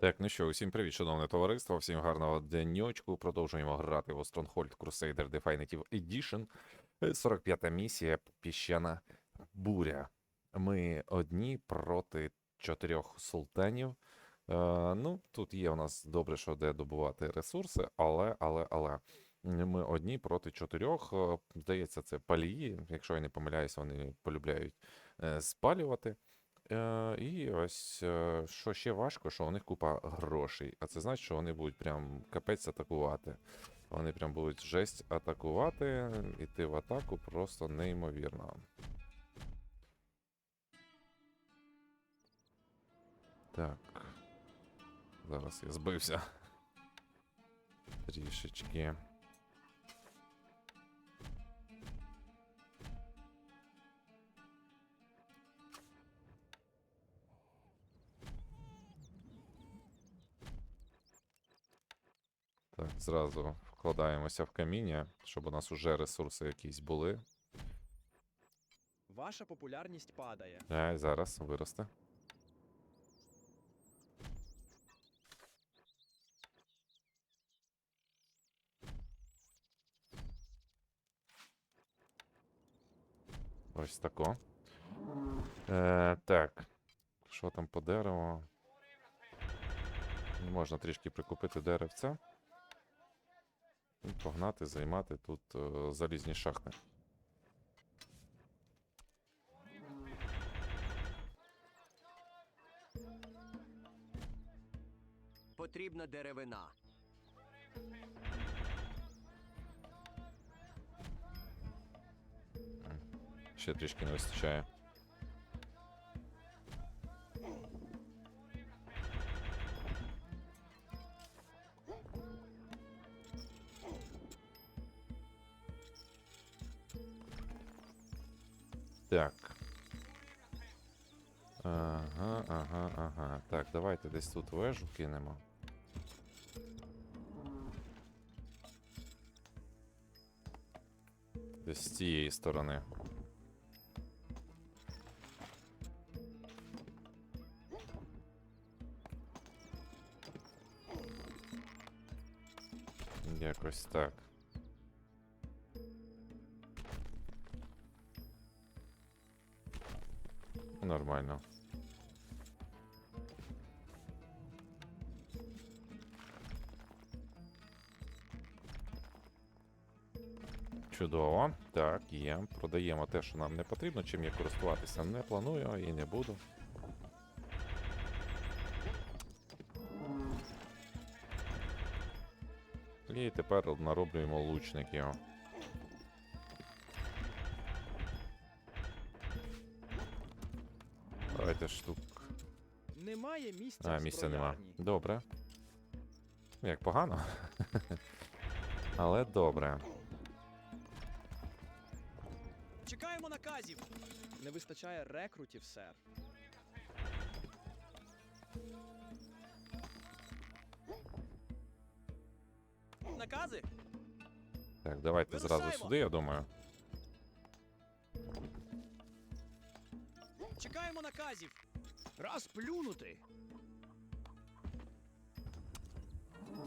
Так, ну що, усім привіт, шановне товариство, всім гарного денечку. Продовжуємо грати в Stronghold Crusader Definitive Edition. Е, 45-та місія Піщана Буря. Ми одні проти чотирьох султанів. Е, ну, тут є у нас добре, що де добувати ресурси, але, але, але. Ми одні проти чотирьох. Е, Здається, це палії. Якщо я не помиляюся, вони полюбляють е, спалювати. Е, і ось е, що ще важко, що у них купа грошей. А це значить, що вони будуть прям капець атакувати. Вони прям будуть жесть атакувати, іти в атаку просто неймовірно. Так. Зараз я збився. Трішечки. Зразу вкладаємося в каміння, щоб у нас уже ресурси якісь були. Ваша популярність падає. Ай, зараз виросте. Ось тако. Е, так. Що там по дереву? Можна трішки прикупити деревця. І погнати, займати тут е, залізні шахти. Потрібна деревина. Ще трішки не вистачає. Так. Ага, ага, ага. Так, давайте десь тут вежу кинемо. Десь з цієї сторони. Якось так. Нормально. Чудово. Так, є. Продаємо те, що нам не потрібно, чим я користуватися не планую і не буду. І тепер нароблюємо лучників. Штук. Немає місця. А, місця нема. Добре. Як погано. Але добре. Чекаємо наказів. Не вистачає рекрутів, сер. Накази? Так, давайте зразу сюди, я думаю. Раз плюнути.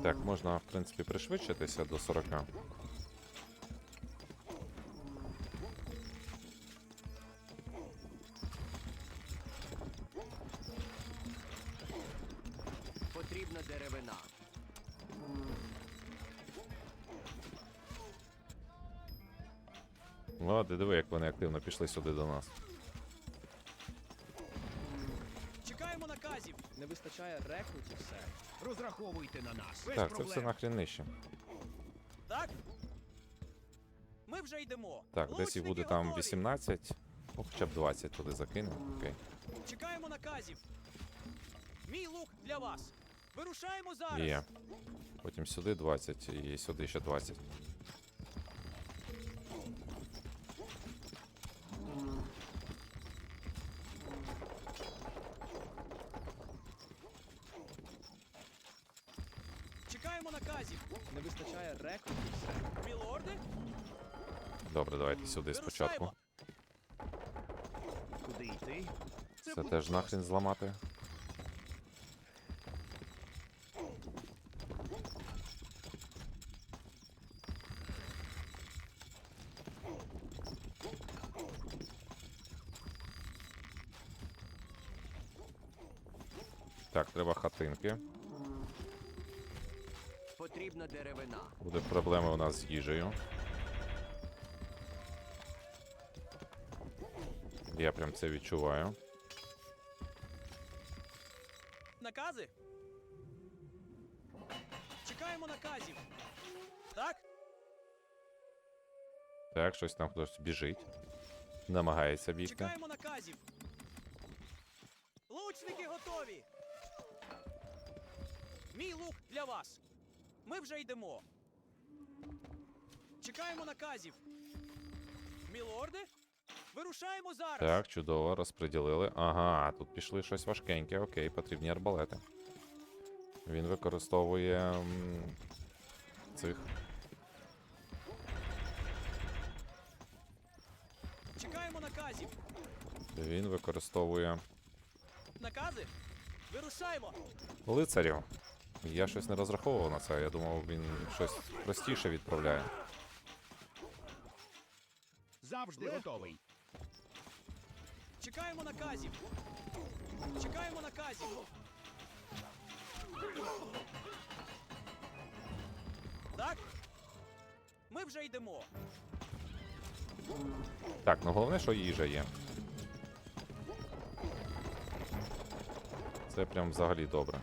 Так, можна, в принципі, пришвидшитися до 40. Потрібна деревина. Ти диви, як вони активно пішли сюди до нас. Вистачає рекрутів, сер. Розраховуйте на нас. Без Так, це проблем. все нахрен нижче. Так? Ми вже йдемо. Так, десь і Лучники буде там готові. 18. Ну, хоча б 20 туди закинемо. Окей. Чекаємо наказів. Мій лук для вас. Вирушаємо зараз. Є. Потім сюди 20 і сюди ще 20. вистачає рекрутів. Мілорди? Добре, давайте сюди спочатку. Куди йти? Це теж нахрін зламати. Так, треба хатинки. Потрібна деревина. Буде проблеми у нас з їжею. Я прям це відчуваю. Накази? Чекаємо наказів. Так? Так, щось там хтось біжить. Намагається бігти. Чекаємо наказів. Лучники готові. Мій лук для вас. Ми вже йдемо. Чекаємо наказів. Мілорди? Вирушаємо зараз. Так, чудово, розподілили. Ага, тут пішли щось важкеньке, окей, потрібні арбалети. Він використовує м, цих. Чекаємо наказів. Він використовує Накази? Вирушаємо. лицарів. Я щось не розраховував на це. Я думав, він щось простіше відправляє. Завжди готовий. Чекаємо наказів. Чекаємо наказів. Так? Ми вже йдемо. Так, ну головне, що їжа є. Це прям взагалі добре.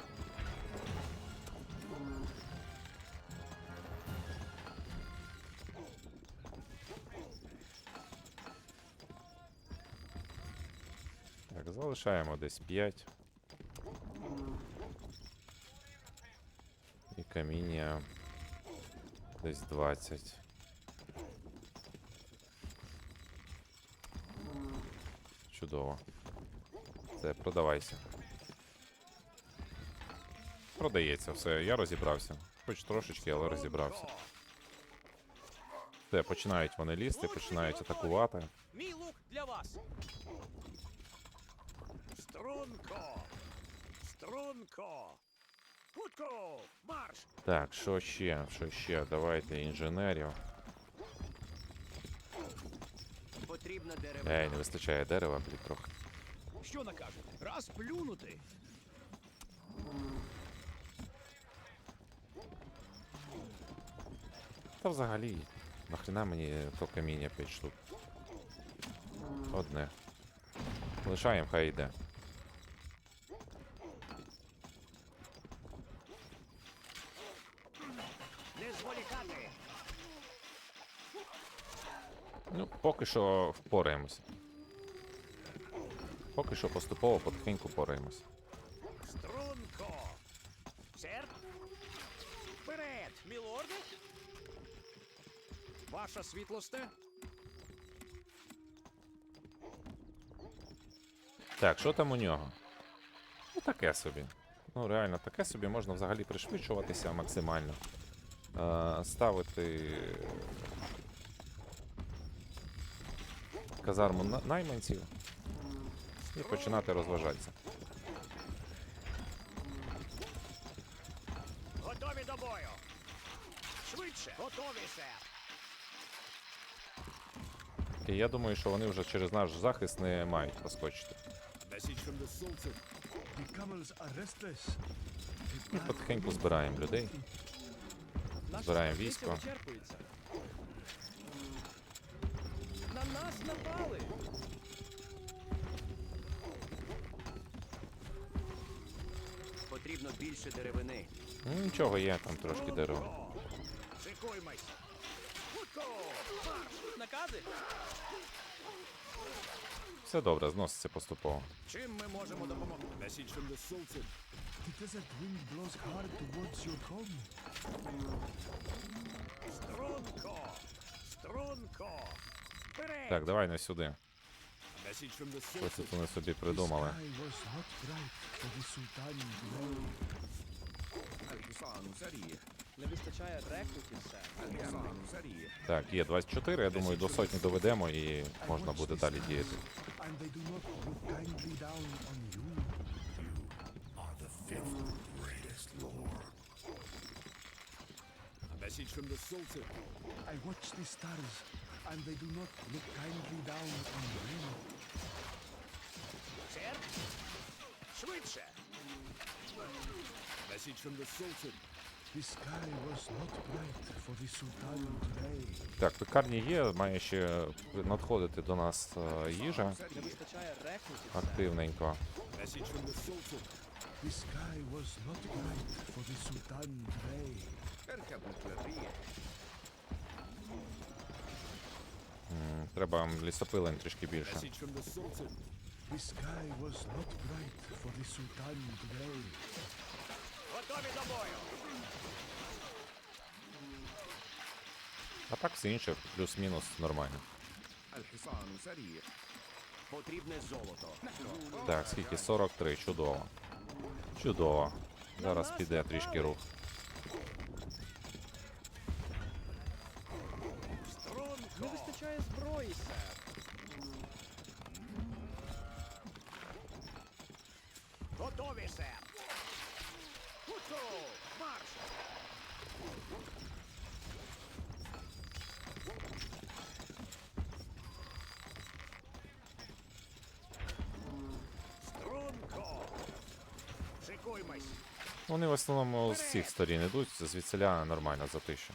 Залишаємо десь 5. І каміння десь 20. Чудово. Це продавайся. Продається все, я розібрався. Хоч трошечки, але розібрався. Все, починають вони лізти, починають атакувати. Струнко. Струнко. Хутко. Марш. Так, що ще? Що ще? Давайте інженерів. Потрібна деревина. Ей, не вистачає дерева, блін, трохи. Що накажете? Раз плюнути. Та взагалі, нахрена мені то каміння 5 штук. Одне. Лишаємо, хай йде. Поки що впораємося. Поки що поступово потихеньку впораємося. Струнко. Сер. Вперед. Мілорди? Ваша світлосте. Так, що там у нього? Ну, таке собі. Ну, реально, таке собі можна взагалі пришвидшуватися максимально. Е, ставити казарму найманців і починати розважатися. Готові до бою. Швидше. Готові, сер. І я думаю, що вони вже через наш захист не мають проскочити. І потихеньку збираємо людей. Збираємо військо. вичерпується. На нас напали. Потрібно більше деревини. Ну, нічого, є там трошки дерева. Шикуймось. Хутко. Накази? Все добре, зноситься поступово. Чим ми можемо допомогти? Message from the Sultan. The desert wind blows hard towards your home. Струнко. Струнко. Так, давай не сюди. Щось тут вони собі придумали. Так, є 24, я думаю, до сотні доведемо і можна буде далі діяти. Message from the Sultan. I watch the stars, and they do not look kindly down on you. Сер. Швидше. Message from the Sultan. The sky was not bright for the Sultan today. Так, пекарні є, має ще надходити до нас е, їжа Не вистачає рекрутів, активненько. Message from the Sultan. The sky was not bright for the Sultan today. М, Треба лісопилень трішки більше. Готові до бою! А так все інше, плюс-мінус нормально. Потрібне золото. Так, скільки? 43, чудово. Чудово. Зараз піде трішки рух. Сер. Готові, сер. Гуцул! Марш! Струнко! Шикуймось! Вони в основному з цих сторін йдуть, звідсиля нормально затища.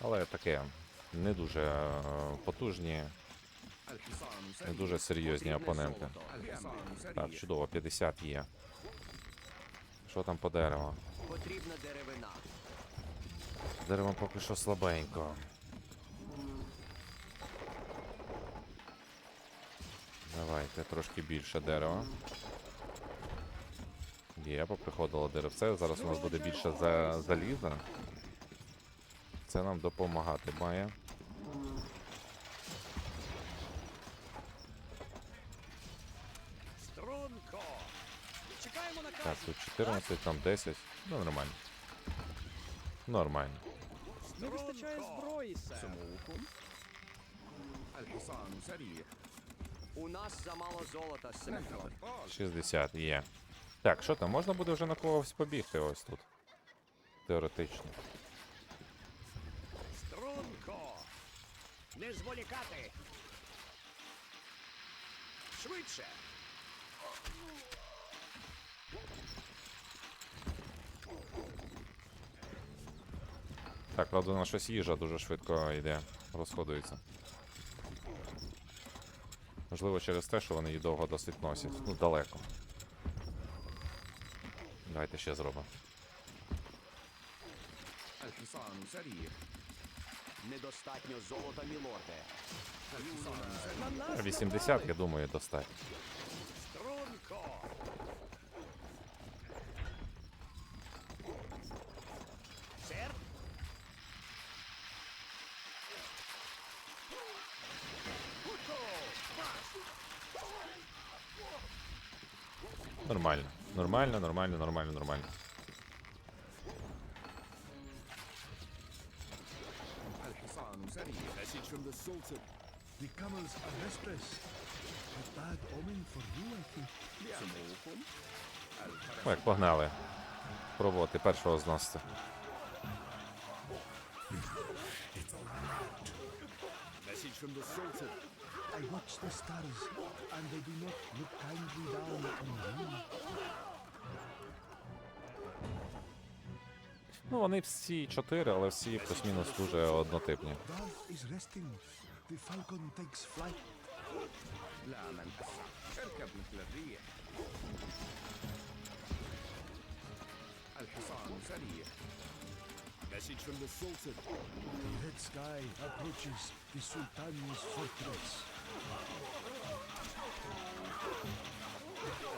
Але таке не дуже е, потужні, не дуже серйозні опоненти. Так, чудово, 50 є. Що там по дереву? Потрібна деревина. Дерево поки що слабенько. Давайте трошки більше дерева. Є, поприходило деревце. Зараз у нас буде більше за заліза це нам допомагати має. Струнко! Чекаємо на Так, тут 14, там 10. Ну нормально. Нормально. Не вистачає зброї, сер. У нас замало золота, сер. 60 є. Так, що там, можна буде вже на когось побігти ось тут. Теоретично. Не зволікати! Швидше! Так, правда, на щось їжа дуже швидко йде, розходується. Можливо, через те, що вони її довго досить носять. Ну, далеко. Давайте ще зробимо. Недостатньо золота, мілорде. 80, я думаю, достатньо. Нормально, нормально, нормально, нормально, нормально. answered, The camels are distressed. A bad omen for you, I think. Ну, Як погнали. Пробувати першого зносити. Message from the Sultan. I watch the stars, and they do not look kindly down on me. Ну, вони всі чотири, але всі плюс-мінус дуже однотипні. Darth is resting, The falcon takes flight. لا من اركب مثل الريح. الحصان سريع. Message from the Sultan. The red sky approaches the Sultan's fortress.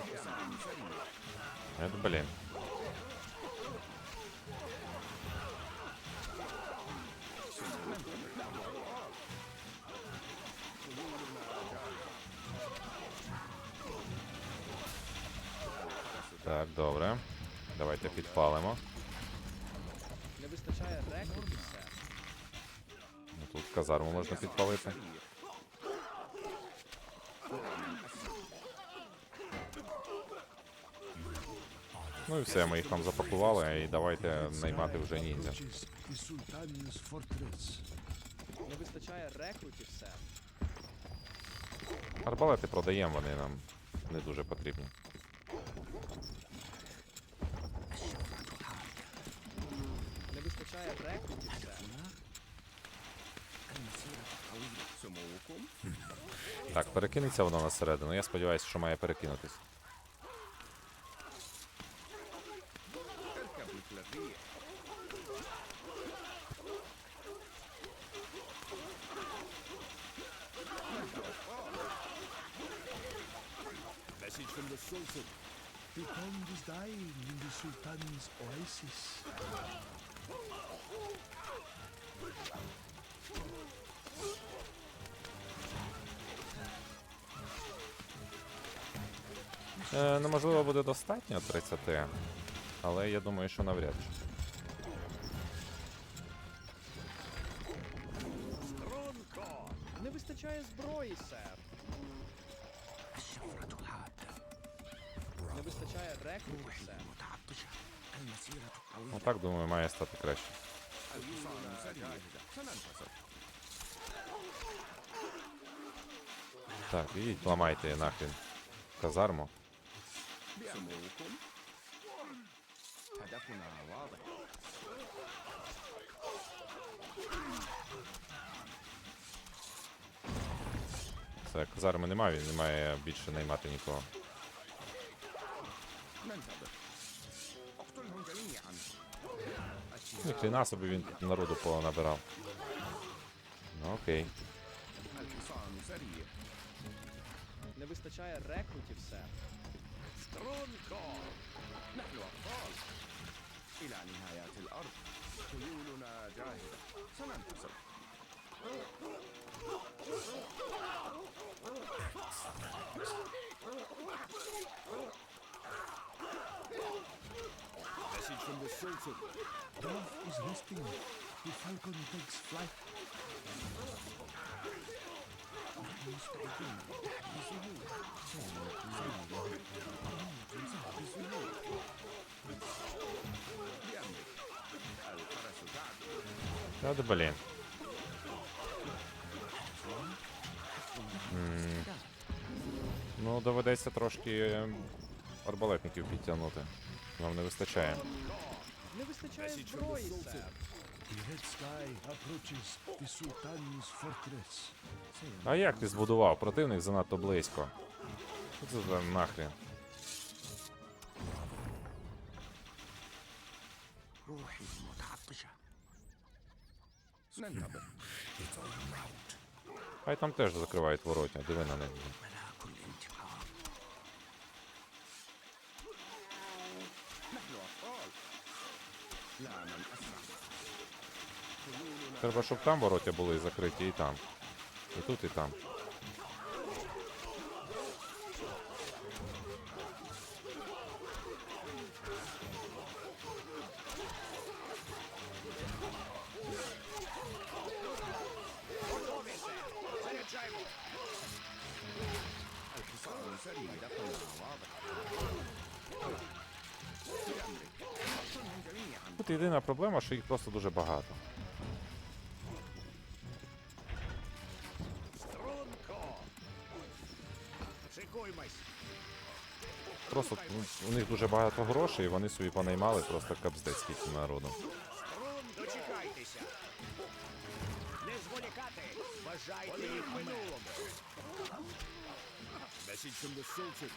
الحصان سريع. Так, добре. Давайте підпалимо. Не вистачає рекрутів, сер. Ну, Тут казарму можна підпалити. Ну і все, ми їх там запакували, і давайте наймати вже ніндзя. Не вистачає рекрутів, сер. Арбалети продаємо, вони нам не дуже потрібні. вистачає рекордів все. Самоуком? Так, перекинеться воно на середину. Я сподіваюся, що має перекинутись. Message from the Sultan. The pond is. Е, неможливо буде достатньо 30, але я думаю, що навряд чи. стати кращим. Так, і ламайте нахрен казарму. Це казарми немає, він не має більше наймати нікого. Ні хріна собі він тут народу понабирав. Ну окей. الحصان سريع Не вистачає рекрутів, сер. سترونكو نحن أبطال إلى نهايات الأرض خيولنا جاهزة سننتصر the sensor. Dove is resting. The falcon takes flight. Magnus Falcon is away. Solo Solo. Magnus is away. Да, да блин. Mm. Ну, доведеться трошки арбалетників підтягнути. Нам не вистачає. Не вистачає зброї, сер. А як ти збудував? Противник занадто близько. Що це за нахрен? Хай там теж закривають воротня, диви на них. Треба, щоб там вороття були закриті і там. І тут, і там. Сарі, да Тут єдина проблема, що їх просто дуже багато. Просто ну, у них дуже багато грошей, і вони собі понаймали просто капздець скільки народу. Дочекайтеся. Не зволікати. Бажайте їх минулому. Message from the Sultan.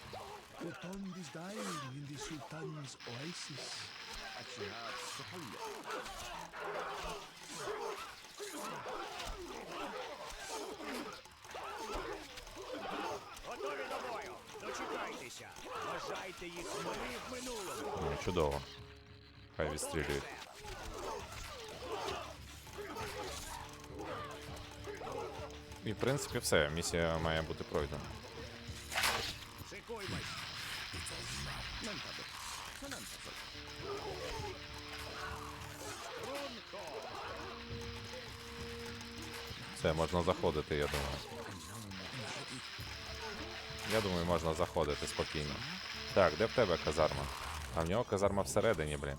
The Sultan is dying in the Sultan's oasis. الشهاب تحلق Готові до бою! Дочекайтеся! Бажайте їх в минулому! Ну, чудово. Хай відстрілюють. І в принципі все, місія має бути пройдена. Все, можна заходити, я думаю. Я думаю, можна заходити спокійно. Так, де в тебе казарма? А в нього казарма всередині, блін.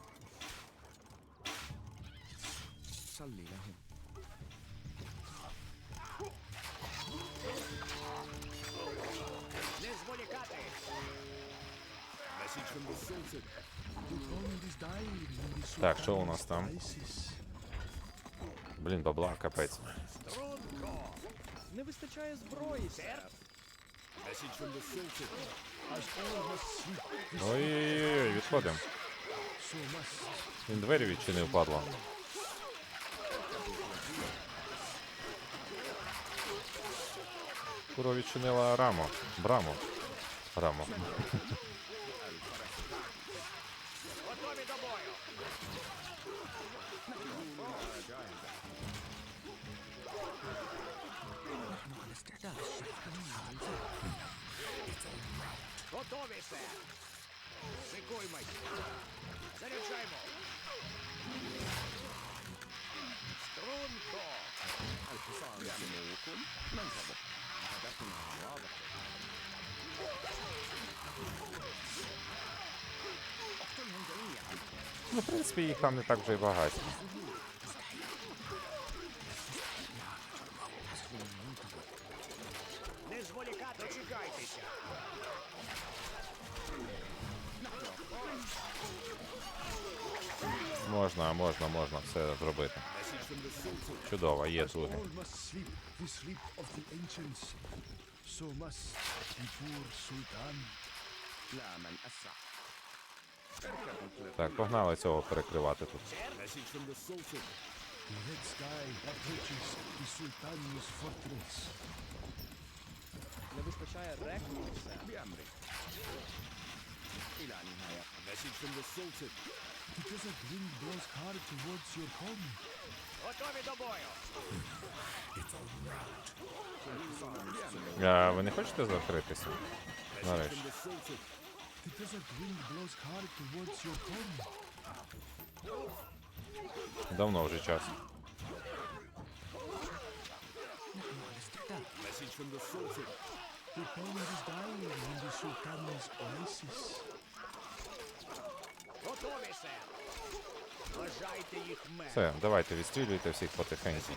Так, що у нас там? Блін, бабла, капець. Не вистачає зброї, сер. Ой-ой-ой, відходимо. Він двері відчинив, падла. Куро відчинила раму. Браму. Раму. Готові, сер! Шикуймось! Заряджаймо! Струнко! Ну, в принципі, їх там не так вже й багато. Не зволікати, дочекайтеся! Можна, можна, можна все зробити. Чудово, є As слуги. all must sleep the sleep of the ancients, so must the poor Sultan. Так, погнали цього перекривати тут. The. Не вистачає рекрутів, сер. The desert wind blows hard towards your home. Готові до бою! А, ви не хочете закритися? Нарешті. Давно вже час. Готові, сер! Все, давайте відстрілюйте всіх потихеньку.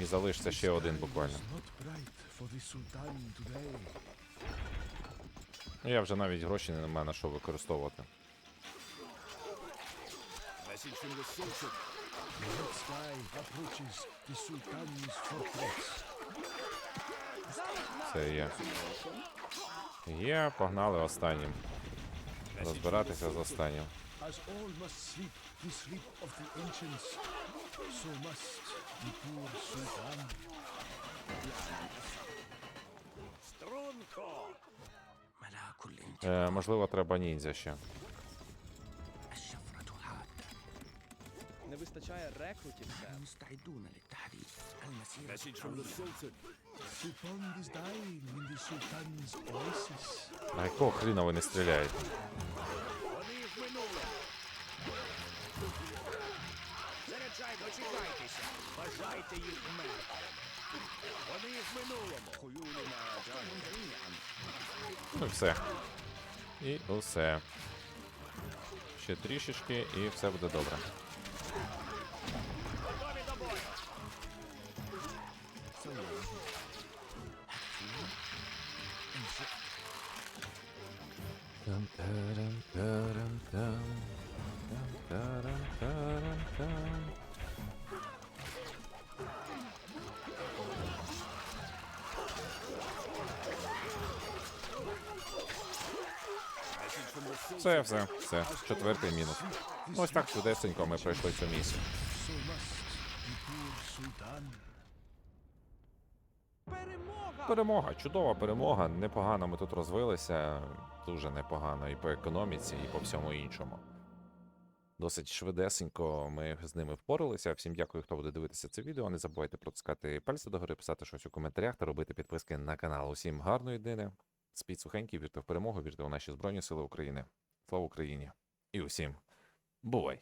І залишиться ще один буквально. Ну, Я вже навіть гроші не маю на що використовувати. Це є. Є, погнали останнім. Розбиратися з останнім. As all must sleep the sleep of the ancients, so must the poor Sultan. Струнко! Е, можливо, треба ніндзя ще. Не вистачає рекрутів. А якого хріна ви не стріляєте? Вони в минулому! Заряджай, дочекайтеся! Вважайте їх мертвими! Вони в минулому! Ну і все. І усе. Ще трішечки і все буде добре. Готові до бою! Все, все, все. Четвертий мінус. Ну, Ось так швидесенько ми пройшли цю місію. Перемога! Чудова перемога. Непогано ми тут розвилися. Дуже непогано і по економіці, і по всьому іншому. Досить швидесенько ми з ними впоралися. Всім дякую, хто буде дивитися це відео. Не забувайте протискати пальці догори, писати щось у коментарях та робити підписки на канал. Усім гарної днини. Спіть сухенькі, вірте в перемогу, вірте у наші Збройні Сили України. Слава Україні! І усім бувай!